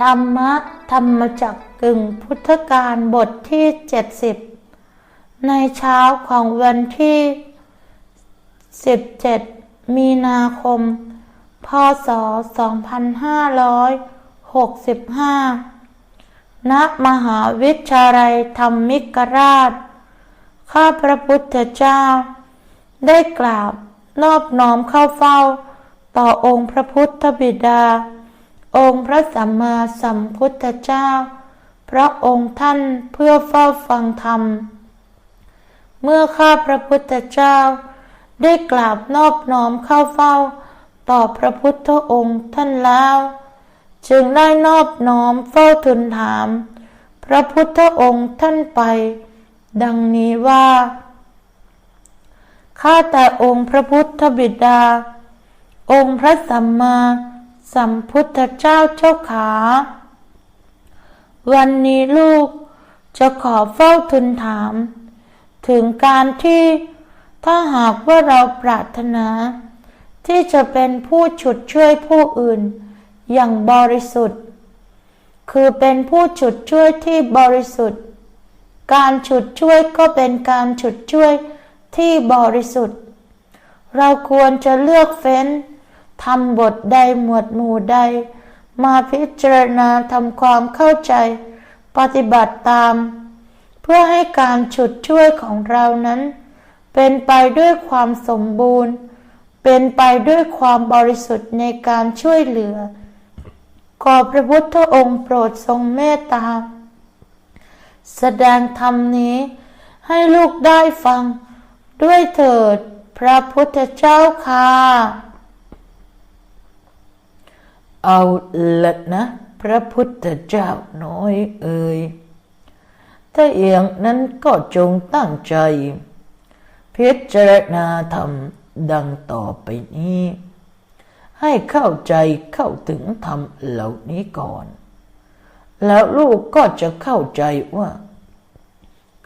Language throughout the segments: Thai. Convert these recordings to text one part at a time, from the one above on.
ธรรมะธรรมจักกึ่งพุทธการบทที่ 70 ในเช้าของวันที่ 17 มีนาคม พศ 2565 ณ มหาวิทยาลัยธรรมิกราช ข้าพระพุทธเจ้า ได้กราบนอบน้อมเข้าเฝ้า ต่อองค์พระพุทธบิดา องค์พระสัมมาสัมพุทธเจ้า พระองค์ท่านเพื่อเฝ้าฟังธรรม เมื่อข้าพระพุทธเจ้า ได้กราบนอบน้อมเข้าเฝ้า ต่อพระพุทธองค์ท่านแล้ว จึงได้นอบน้อมเฝ้าทูลถาม พระพุทธองค์ท่านไป ดังนี้ว่าข้าแต่องค์พระพุทธบิดา องค์พระสัมมา สัมพุทธเจ้าเจ้าขา วันนี้ลูกจะขอเฝ้าทูลถาม ถึงการที่ถ้าหากว่าเราปรารถนา ที่จะเป็นผู้ฉุดช่วยผู้อื่น อย่างบริสุทธิ์ คือเป็นผู้ฉุดช่วยที่บริสุทธิ์ การฉุดช่วยก็เป็นการฉุดช่วยที่บริสุทธิ์ เราควรจะเลือกเฟ้น ทำบทใดหมวดหมู่ใด มาพิจารณาทำความเข้าใจ ปฏิบัติตาม เพื่อให้การฉุดช่วยของเรานั้น เป็นไปด้วยความสมบูรณ์ เป็นไปด้วยความบริสุทธิ์ในการช่วยเหลือ ขอพระพุทธองค์โปรดทรงเมตตา แสดงธรรมนี้ให้ลูกได้ฟังด้วยเถิดพระพุทธเจ้าค่ะ เอาละนะ พระพุทธเจ้าน้อยเอ่ยถ้าอย่างนั้นก็จงตั้งใจ พิจารณาธรรมดังต่อไปนี้ ให้เข้าใจเข้าถึงธรรมเหล่านี้ก่อน แล้วลูกก็จะเข้าใจว่า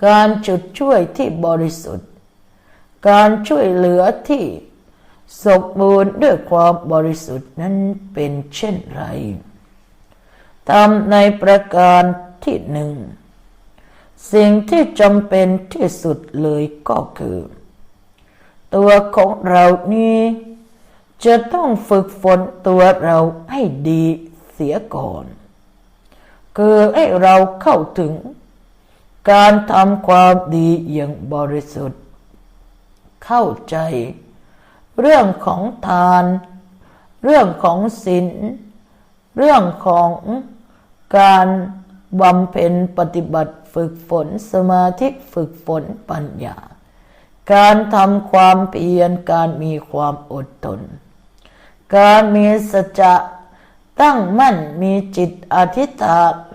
การจุดช่วยที่บริสุทธิ์ การช่วยเหลือที่ สมบูรณ์ด้วยความบริสุทธิ์นั้นเป็นเช่นไรตามในประการที่หนึ่ง สิ่งที่จำเป็นที่สุดเลยก็คือ ตัวของเรานี้ จะต้องฝึกฝนตัวเราให้ดีเสียก่อน คือให้เราเข้าถึง การทำความดีอย่างบริสุทธิ์ เข้าใจ เรื่องของทาน เรื่องของศีล เรื่องของการบำเพ็ญปฏิบัติฝึกฝนสมาธิฝึกฝนปัญญา การทำความเพียรการมีความอดทน การมีสัจจะตั้งมั่นมีจิตอธิษฐาน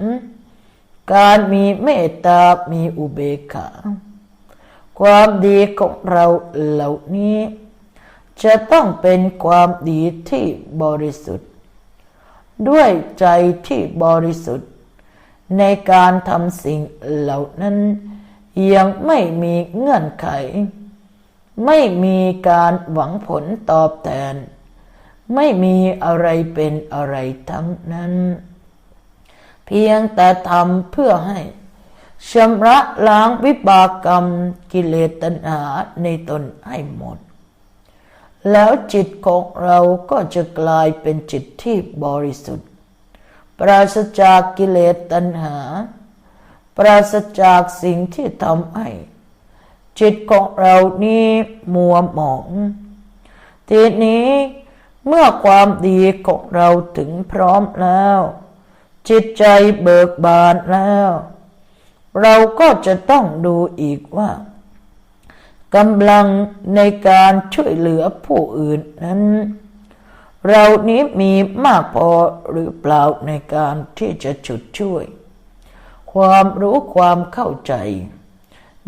การมีเมตตา มีอุเบกขา ความดีของเราเหล่านี้ จะต้องเป็นความดีที่บริสุทธิ์ ด้วยใจที่บริสุทธิ์ ในการทำสิ่งเหล่านั้น ยังไม่มีเงื่อนไข ไม่มีการหวังผลตอบแทน ไม่มีอะไรเป็นอะไรทั้งนั้น เพียงแต่ทำเพื่อให้ชำระล้างวิบากกรรมกิเลสตัณหาในตนให้หมด แล้วจิตของเราก็จะกลายเป็นจิตที่บริสุทธิ์ ปราศจากกิเลสตัณหา ปราศจากสิ่งที่ทำให้ จิตของเรานี้มัวหมอง ทีนี้เมื่อความดีของเราถึงพร้อมแล้ว จิตใจเบิกบานแล้ว เราก็จะต้องดูอีกว่า กำลังในการช่วยเหลือผู้อื่นนั้น เรานี้มีมากพอหรือเปล่าในการที่จะจุดช่วย ความรู้ความเข้าใจ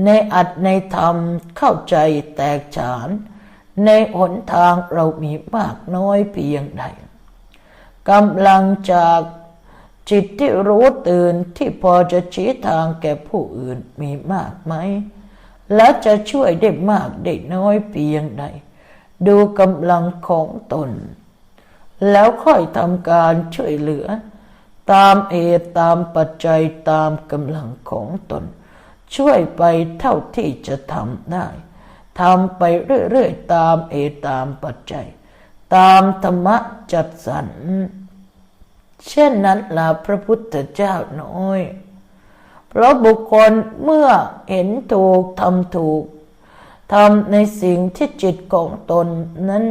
ในอัดในธรรมเข้าใจแตกฉาน ในหนทางเรามีมากน้อยเพียงใดกำลังจากจิตที่รู้ตื่นที่พอจะชี้ทางแก่ผู้อื่นมีมากไหม และจะช่วยได้มากได้น้อยเพียงใด ดูกำลังของตน แล้วค่อยทำการช่วยเหลือ ตามเหตุตามปัจจัยตามกำลังของตน ช่วยไปเท่าที่จะทำได้ทำไปเรื่อยๆตามเหตุตามปัจจัย ตามธรรมะจัดสรร เช่นนั้นล่ะพระพุทธเจ้าน้อย เพราะบุคคลเมื่อเห็นถูกทำถูกทำในสิ่งที่จิตของตนนั้น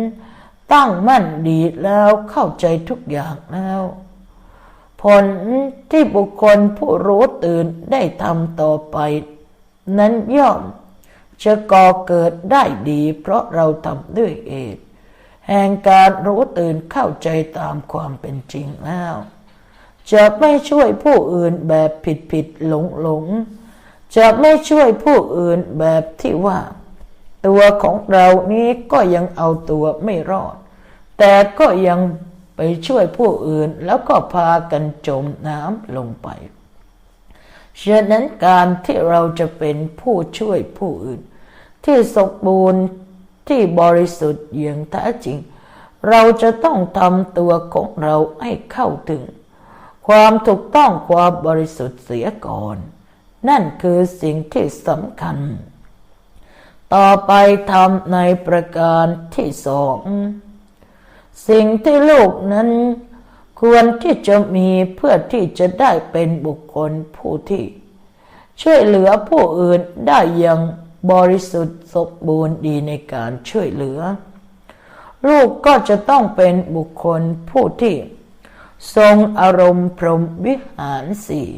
ตั้งมั่นดีแล้วเข้าใจทุกอย่างแล้ว ผลที่บุคคลผู้รู้ตื่นได้ทำต่อไป นั้นย่อมจะก่อเกิดได้ดี เพราะเราทำด้วยเองแห่งการรู้ตื่นเข้าใจตามความเป็นจริงแล้ว จะไม่ช่วยผู้อื่นแบบผิดผิดหลงหลงจะไม่ช่วยผู้อื่นแบบที่ว่า ตัวของเรานี้ก็ยังเอาตัวไม่รอด แต่ก็ยังไปช่วยผู้อื่นแล้วก็พากันจมน้ำลงไปฉะนั้นการที่เราจะเป็นผู้ช่วยผู้อื่น ที่สมบูรณ์ที่บริสุทธิ์อย่างแท้จริง เราจะต้องทำตัวของเราให้เข้าถึง ความถูกต้องความบริสุทธิ์เสียก่อน นั่นคือสิ่งที่สำคัญ ต่อไปทำในประการที่สอง สิ่งที่ลูกนั้นควรที่จะมีเพื่อที่จะได้เป็นบุคคลผู้ที่ ช่วยเหลือผู้อื่นได้อย่างบริสุทธิ์สมบูรณ์ดีในการช่วยเหลือ ลูกก็จะต้องเป็นบุคคลผู้ที่ ทรงอารมณ์พรหมวิหารสี่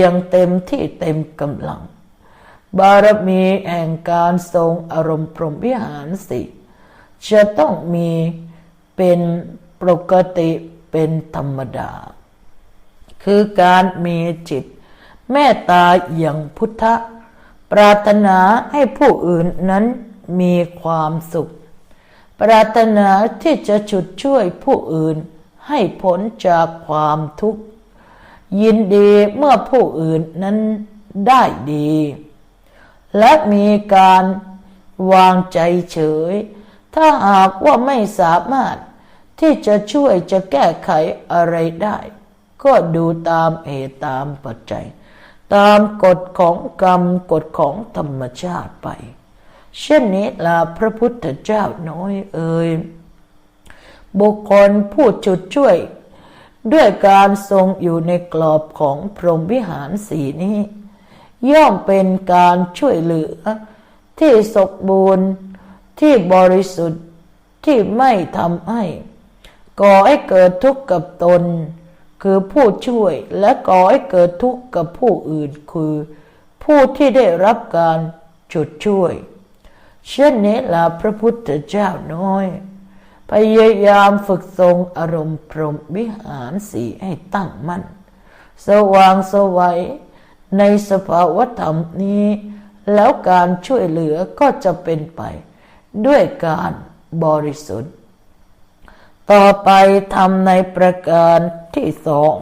ย่างเต็มที่เต็มกำลัง บารมีแห่งการทรงอารมณ์พรหมวิหารสี่จะต้องมีเป็นปกติเป็นธรรมดา คือการมีจิตเมตตาอย่างพุทธ ปรารถนาให้ผู้อื่นนั้นมีความสุข ปรารถนาที่จะฉุดช่วยผู้อื่น ให้พ้นจากความทุกข์ ยินดีเมื่อผู้อื่นนั้นได้ดี และมีการวางใจเฉย ถ้าหากว่าไม่สามารถที่จะช่วยจะแก้ไขอะไรได้ ก็ดูตามเหตุตามปัจจัย ตามกฎของกรรมกฎของธรรมชาติไป เช่นนี้ล่ะพระพุทธเจ้าน้อยเอ่ย บุคคลผู้จุดช่วย ด้วยการทรงอยู่ในกรอบของพรหมวิหารสีนี้ ย่อมเป็นการช่วยเหลือ ที่สมบูรณ์ที่บริสุทธิ์ที่ไม่ทำให้ ก่อให้เกิดทุกข์กับตน คือผู้ช่วยและก่อให้เกิดทุกข์กับผู้อื่นคือ ผู้ที่ได้รับการจุดช่วย เช่นนี้ละพระพุทธเจ้าน้อย พยายามฝึกทรงอารมณ์พรหมวิหารสีให้ตั้งมั่น สว่างสวัยในสภาวธรรมนี้ แล้วการช่วยเหลือก็จะเป็นไป ด้วยการบริสุทธิ์ ต่อไปทำในประการที่สอง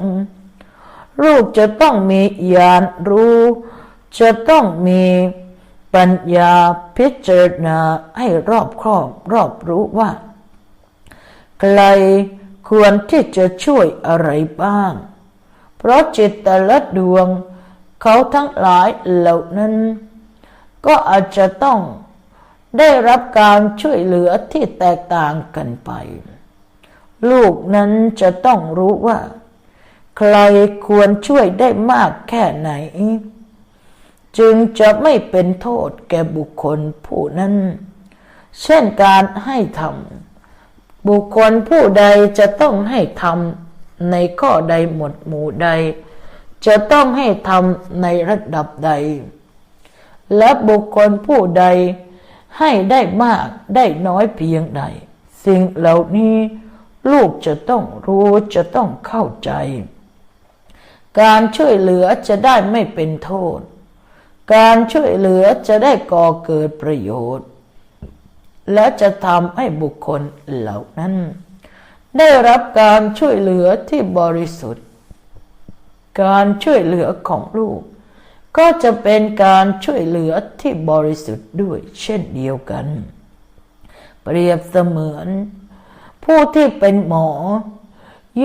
ลูกจะต้องมีญาณรู้ จะต้องมีปัญญาพิจารณาให้รอบครอบรอบรู้ว่า ใครควรที่จะช่วยอะไรบ้าง เพราะจิตแต่ละดวง เขาทั้งหลายเหล่านั้น ก็อาจจะต้องได้รับการช่วยเหลือที่แตกต่างกันไป ลูกนั้นจะต้องรู้ว่า ใครควรช่วยได้มากแค่ไหน จึงจะไม่เป็นโทษแก่บุคคลผู้นั้น เช่นการให้ทำ บุคคลผู้ใดจะต้องให้ทำในข้อใดหมวดหมู่ใด จะต้องให้ทำในระดับใด และบุคคลผู้ใดให้ได้มากได้น้อยเพียงใด สิ่งเหล่านี้ลูกจะต้องรู้จะต้องเข้าใจ การช่วยเหลือจะได้ไม่เป็นโทษ การช่วยเหลือจะได้ก่อเกิดประโยชน์ และจะทำให้บุคคลเหล่านั้น ได้รับการช่วยเหลือที่บริสุทธิ์ การช่วยเหลือของลูก ก็จะเป็นการช่วยเหลือที่บริสุทธิ์ด้วยเช่นเดียวกัน เปรียบเสมือน ผู้ที่เป็นหมอ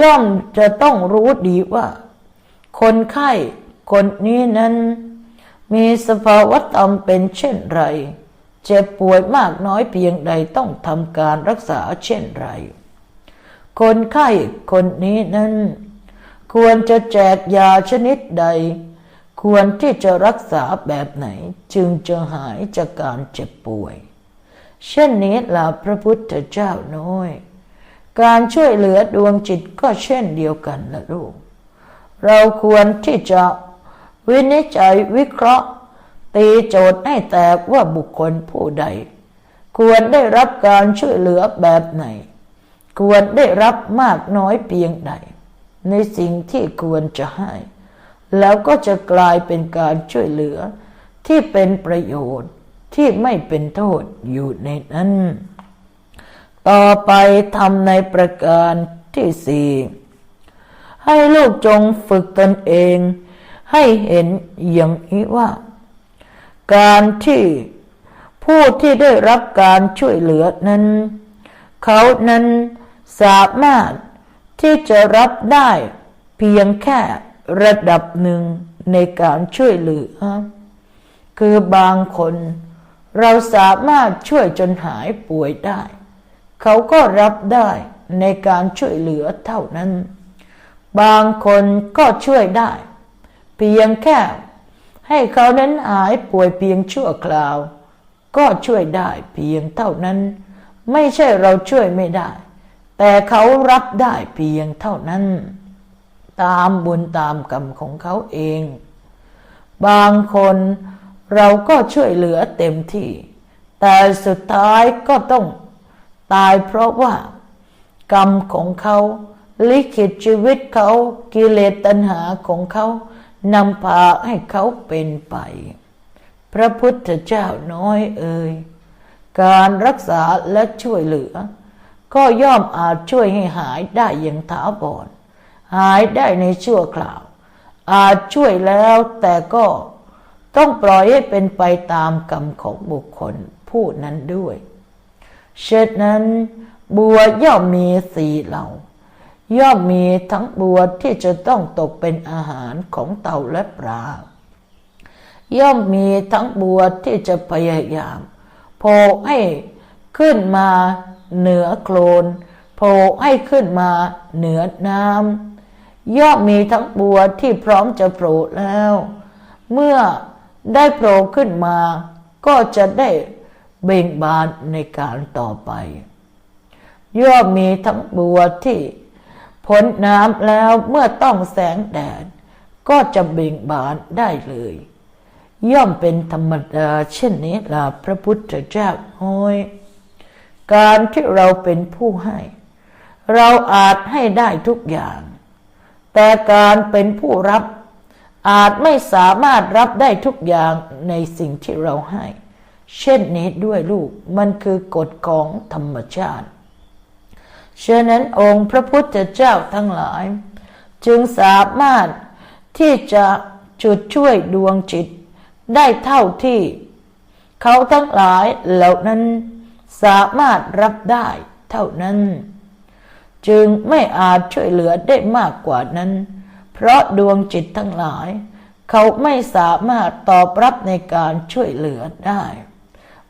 ย่อมจะต้องรู้ดีว่า คนไข้คนนี้นั้น มีสภาวะธรรมเป็นเช่นไร เจ็บป่วยมากน้อยเพียงใดต้องทำการรักษาเช่นไร คนไข้คนนี้นั้น ควรจะแจกยาชนิดใด ควรที่จะรักษาแบบไหนจึงจะหายจากการเจ็บป่วย เช่นนี้ล่ะพระพุทธเจ้าน้อย การช่วยเหลือดวงจิตก็เช่นเดียวกันนะลูก เราควรที่จะวินิจฉัยวิเคราะห์ ตีโจทย์ให้แตกว่าบุคคลผู้ใด ควรได้รับการช่วยเหลือแบบไหน ควรได้รับมากน้อยเพียงใด ในสิ่งที่ควรจะให้ แล้วก็จะกลายเป็นการช่วยเหลือ ที่เป็นประโยชน์ที่ไม่เป็นโทษอยู่ในนั้น ต่อไปทำในประการที่สี่ให้ลูกจงฝึกตนเอง ให้เห็นอย่างนี้ว่า การที่ผู้ที่ได้รับการช่วยเหลือนั้น เขานั้นสามารถที่จะรับได้เพียงแค่ระดับหนึ่งในการช่วยเหลือ คือบางคนเราสามารถช่วยจนหายป่วยได้ เขาก็รับได้ในการช่วยเหลือเท่านั้น บางคนก็ช่วยได้ เพียงแค่ ให้เขานั้นหายป่วยเพียงชั่วคราว ก็ช่วยได้เพียงเท่านั้น ไม่ใช่เราช่วยไม่ได้ แต่เขารับได้เพียงเท่านั้น ตามบุญตามกรรมของเขาเอง บางคนเราก็ช่วยเหลือเต็มที่ แต่สุดท้ายก็ต้องตายเพราะว่า กรรมของเขา ลิขิตชีวิตเขากิเลสตัณหาของเขา นำพาให้เขาเป็นไป พระพุทธเจ้าน้อยเอ่ยการรักษาและช่วยเหลือ ก็ย่อมอาจช่วยให้หายได้อย่างถาวรหายได้ในชั่วคราว อาจช่วยแล้วแต่ก็ต้องปล่อยให้เป็นไปตามกรรมของบุคคลผู้นั้นด้วย เช่นนั้นบัวย่อมมีสีเหล่า ย่อมมีทั้งบัวที่จะต้องตกเป็นอาหารของเต่าและปลา ย่อมมีทั้งบัวที่จะพยายามโผล่ให้ขึ้นมาเหนือโคลนโผล่ให้ขึ้นมาเหนือน้ำย่อมมีทั้งบัวที่พร้อมจะโผล่แล้ว เมื่อได้โผล่ขึ้นมา ก็จะได้เบ่งบานในการต่อไป ย่อมมีทั้งบัวที่ พ้นน้ำแล้วเมื่อต้องแสงแดด ก็จะเบ่งบานได้เลย ย่อมเป็นธรรมดาเช่นนี้ล่ะพระพุทธเจ้าห้ยการที่เราเป็นผู้ให้ เราอาจให้ได้ทุกอย่าง แต่การเป็นผู้รับ อาจไม่สามารถรับได้ทุกอย่างในสิ่งที่เราให้ เช่นนี้ด้วยลูกมันคือกฎของธรรมชาติ ฉะนั้นองค์พระพุทธเจ้าทั้งหลาย จึงสามารถที่จะจุดช่วยดวงจิต ได้เท่าที่ เขาทั้งหลายเหล่านั้นสามารถรับได้เท่านั้น จึงไม่อาจช่วยเหลือได้มากกว่านั้น เพราะดวงจิตทั้งหลาย เขาไม่สามารถตอบรับในการช่วยเหลือได้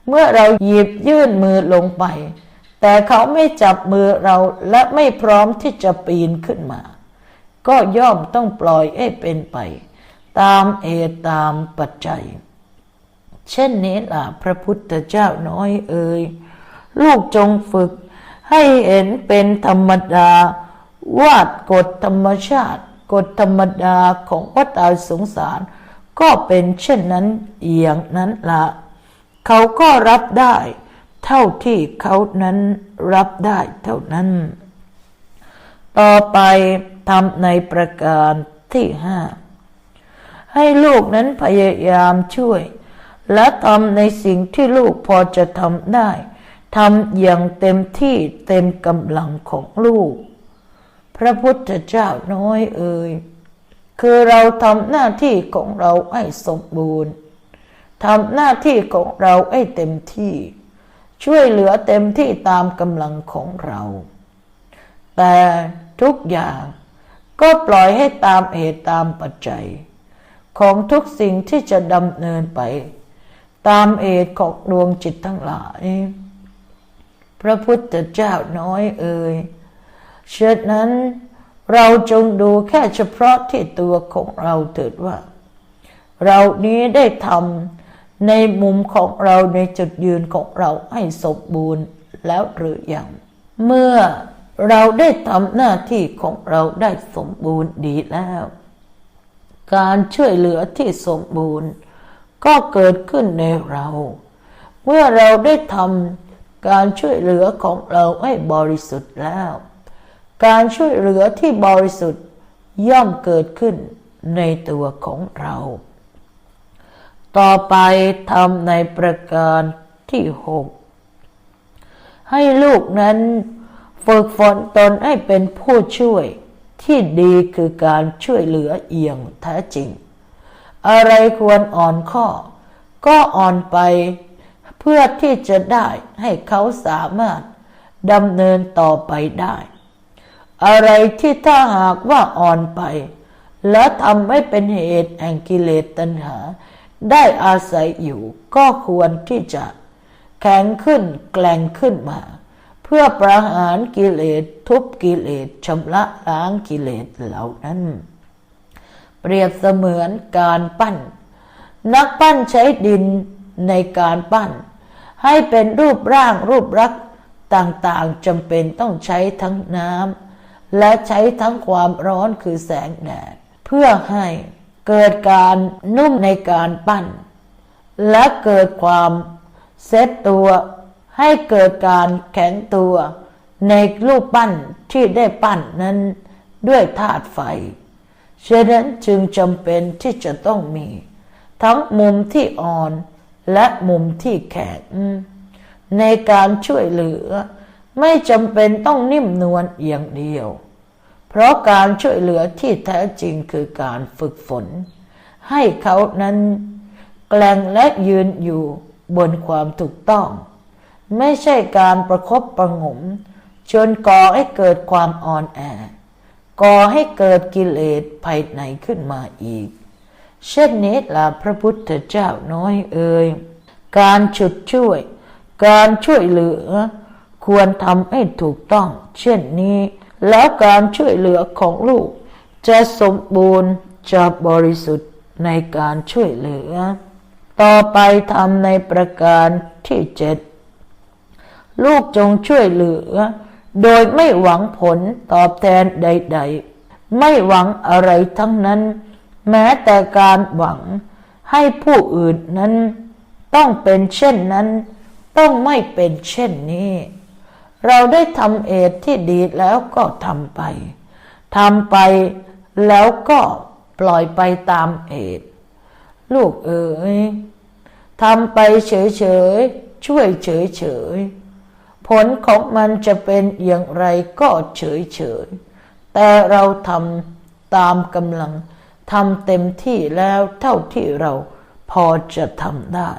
เมื่อเราหยิบยื่นมือลงไป แต่เขาไม่จับมือเราและไม่พร้อมที่จะปีนขึ้นมา ก็ย่อมต้องปล่อยให้เป็นไป ตามเอตามปัจจัย เช่นนี้ล่ะพระพุทธเจ้าน้อยเอ่ยลูกจงฝึกให้เห็นเป็นธรรมดาวาดกฎธรรมชาติ กฎธรรมดาของวัฏฏสงสาร ก็เป็นเช่นนั้นอย่างนั้นละ เขาก็รับได้ เท่าที่เขานั้นรับได้เท่านั้น ต่อไปทำในประการที่ห้าให้ลูกนั้นพยายามช่วย และทำในสิ่งที่ลูกพอจะทำได้ทำอย่างเต็มที่เต็มกำลังของลูก พระพุทธเจ้าน้อยเอ่ยคือเราทำหน้าที่ของเราให้สมบูรณ์ทำหน้าที่ของเราให้เต็มที่ ช่วยเหลือเต็มที่ตามกำลังของเรา แต่ทุกอย่างก็ปล่อยให้ตามเหตุตามปัจจัย ของทุกสิ่งที่จะดำเนินไป ตามเหตุของดวงจิตทั้งหลาย พระพุทธเจ้าน้อยเอ่ยเช่นนั้นเราจงดูแค่เฉพาะที่ตัวของเราเถิดว่า เรานี้ได้ทำ ในมุมของเราในจุดยืนของเราให้สมบูรณ์แล้วหรือยัง เมื่อเราได้ทำหน้าที่ของเราได้สมบูรณ์ดีแล้ว การช่วยเหลือที่สมบูรณ์ ก็เกิดขึ้นในเรา เมื่อเราได้ทำการช่วยเหลือของเราให้บริสุทธิ์แล้ว การช่วยเหลือที่บริสุทธิ์ย่อมเกิดขึ้นในตัวของเรา ต่อไปทำในประการที่หกให้ลูกนั้นฝึกฝนตนให้เป็นผู้ช่วยที่ดีคือการช่วยเหลือเอียงแท้จริง อะไรควรอ่อนข้อ ก็อ่อนไปเพื่อที่จะได้ให้เขาสามารถดำเนินต่อไปได้ อะไรที่ถ้าหากว่าอ่อนไป แล้วทำให้เป็นเหตุแห่งกิเลสตัณหา ได้อาศัยอยู่ก็ควรที่จะแข็งขึ้นแกล่งขึ้นมา เพื่อประหารกิเลสทุบกิเลสชำระล้างกิเลสเหล่านั้น เปรียบเสมือนการปั้น นักปั้นใช้ดินในการปั้น ให้เป็นรูปร่างรูปรักษ์ต่างๆจำเป็นต้องใช้ทั้งน้ำและใช้ทั้งความร้อนคือแสงแดด เพื่อให้ เกิดการนุ่มในการปั้น และเกิดความเซตตัวให้เกิดการแข็งตัวในรูปปั้นที่ได้ปั้นนั้นด้วยธาตุไฟฉะนั้นจึงจำเป็นที่จะต้องมี ทั้งมุมที่อ่อนและมุมที่แข็งในการช่วยเหลือ ไม่จำเป็นต้องนิ่มนวลอย่างเดียว เพราะการช่วยเหลือที่แท้จริงคือการฝึกฝน ให้เขานั้นแกล้งและยืนอยู่บนความถูกต้อง ไม่ใช่การประคบประงมจนก่อให้เกิดความอ่อนแอ ก่อให้เกิดกิเลสภายในขึ้นมาอีก เช่นนี้ล่ะพระพุทธเจ้าน้อยเอ่ยการฉุดช่วย การช่วยเหลือ ควรทำให้ถูกต้อง เช่นนี้ แล้วการช่วยเหลือของลูก จะสมบูรณ์จะบริสุทธิ์ในการช่วยเหลือ ต่อไปทำในประการที่เจ็ดลูกจงช่วยเหลือ โดยไม่หวังผลตอบแทนใด ๆ ไม่หวังอะไรทั้งนั้น แม้แต่การหวังให้ผู้อื่นนั้น ต้องเป็นเช่นนั้น ต้องไม่เป็นเช่นนี้ เราได้ทำเอตที่ดีแล้วก็ทำไปทำไปแล้วก็ปล่อยไปตามเอตลูกเอ๋ยทำไปเฉยๆ ช่วยเฉยๆ ผลของมันจะเป็นอย่างไรก็เฉยๆ แต่เราทำตามกำลังทำเต็มที่แล้วเท่าที่เราพอจะทำได้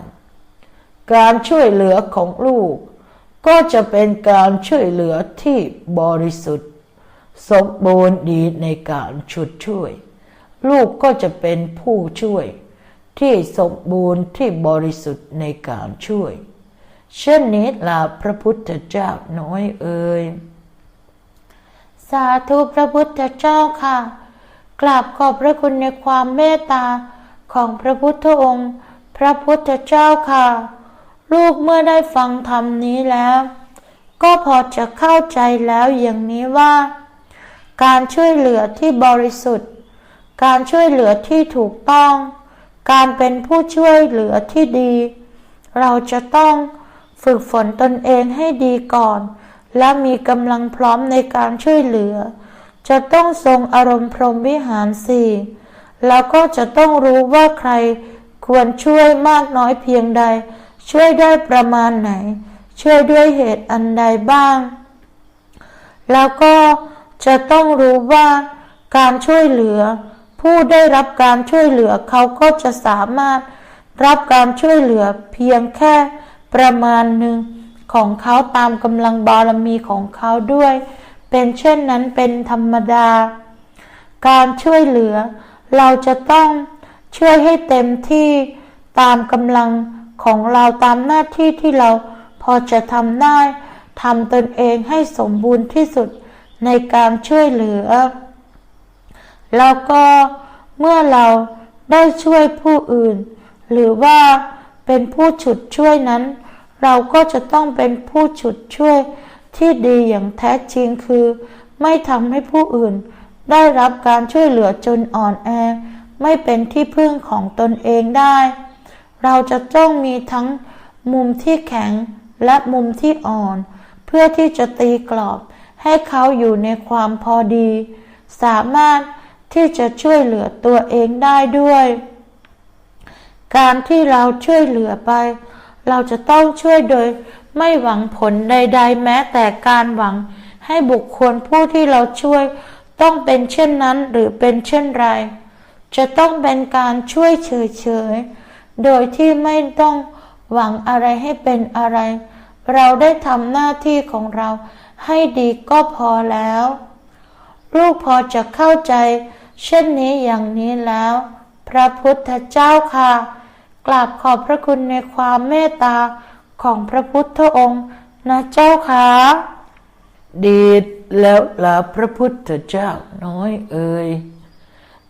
การช่วยเหลือของลูก ก็จะเป็นการช่วยเหลือที่บริสุทธิ์ สมบูรณ์ดีในการชุดช่วย ลูกก็จะเป็นผู้ช่วย ที่สมบูรณ์ที่บริสุทธิ์ในการช่วย เช่นนี้ล่ะพระพุทธเจ้าน้อยเอ่ยสาธุพระพุทธเจ้าค่ะกราบขอบพระคุณในความเมตตาของพระพุทธองค์ พระพุทธเจ้าค่ะ ลูกเมื่อได้ฟังธรรมนี้แล้ว ก็พอจะเข้าใจแล้วอย่างนี้ว่า การช่วยเหลือที่บริสุทธิ์ การช่วยเหลือที่ถูกต้อง การเป็นผู้ช่วยเหลือที่ดี เราจะต้องฝึกฝนตนเองให้ดีก่อน และมีกำลังพร้อมในการช่วยเหลือ จะต้องทรงอารมณ์พรหมวิหารสี่แล้วก็จะต้องรู้ว่าใครควรช่วยมากน้อยเพียงใด ช่วยได้ประมาณไหน ช่วยด้วยเหตุอันใดบ้าง แล้วก็จะต้องรู้ว่าการช่วยเหลือ ผู้ได้รับการช่วยเหลือเขาก็จะสามารถรับการช่วยเหลือเพียงแค่ประมาณหนึ่งของเขาตามกำลังบารมีของเขาด้วย เปเป็นเช่นนั้นเป็นธรรมดา การช่วยเหลือ เราจะต้องช่วยให้เต็มที่ตามกำลัง ของเราตามหน้าที่ที่เราพอจะทำได้ทำตนเองให้สมบูรณ์ที่สุดในการช่วยเหลือ แล้วก็เมื่อเราได้ช่วยผู้อื่น หรือว่าเป็นผู้ฉุดช่วยนั้น เราก็จะต้องเป็นผู้ฉุดช่วยที่ดีอย่างแท้จริงคือ ไม่ทำให้ผู้อื่น ได้รับการช่วยเหลือจนอ่อนแอ ไม่เป็นที่พึ่งของตนเองได้ เราจะต้องมีทั้งมุมที่แข็งและมุมที่อ่อน เพื่อที่จะตีกรอบให้เขาอยู่ในความพอดี สามารถที่จะช่วยเหลือตัวเองได้ด้วย การที่เราช่วยเหลือไป เราจะต้องช่วยโดยไม่หวังผลใด ๆ แม้แต่การหวังให้บุคคลผู้ที่เราช่วยต้องเป็นเช่นนั้นหรือเป็นเช่นไร จะต้องเป็นการช่วยเฉยๆ โดยที่ไม่ต้องหวังอะไรให้เป็นอะไร เราได้ทำหน้าที่ของเราให้ดีก็พอแล้ว ลูกพอจะเข้าใจ เช่นนี้อย่างนี้แล้ว พระพุทธเจ้าค่ะ กราบขอบพระคุณในความเมตตาของพระพุทธองค์นะเจ้าค่ะดีแล้วล่ะพระพุทธเจ้าน้อยเอ่ย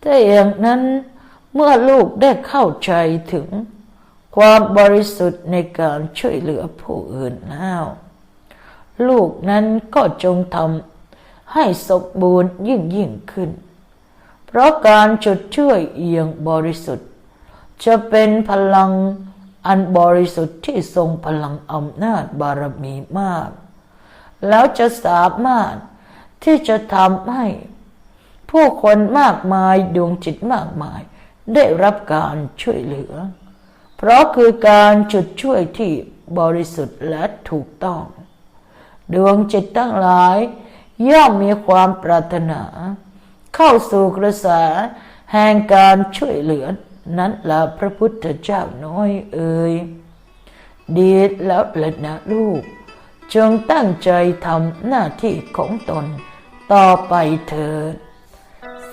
ถ้าอย่างนั้น เมื่อลูกได้เข้าใจถึงความบริสุทธิ์ในการช่วยเหลือผู้อื่นแล้วลูกนั้นก็จงทำให้สมบูรณ์ยิ่งยิ่งขึ้น เพราะการจดช่วยเอียงบริสุทธิ์ จะเป็นพลังอันบริสุทธิ์ที่ทรงพลังอำนาจบารมีมาก แล้วจะสามารถที่จะทำให้ ผู้คนมากมายดวงจิตมากมาย ได้รับการช่วยเหลือ เพราะคือการจุดช่วยที่บริสุทธิ์และถูกต้อง ดวงจิตทั้งหลาย ย่อมมีความปรารถนา เข้าสู่กระแสแห่งการช่วยเหลือนั้นละพระพุทธเจ้าน้อยเอ่ยดีแล้วละนะลูก จงตั้งใจทำหน้าที่ของตน ต่อไปเถิด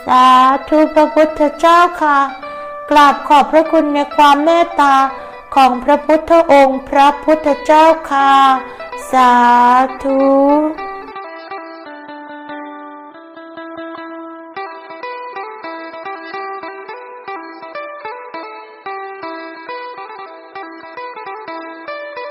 สาธุพระพุทธเจ้าค่ะ กราบขอบพระคุณในความเมตตาของพระพุทธองค์ พระพุทธเจ้าค่ะ สาธุ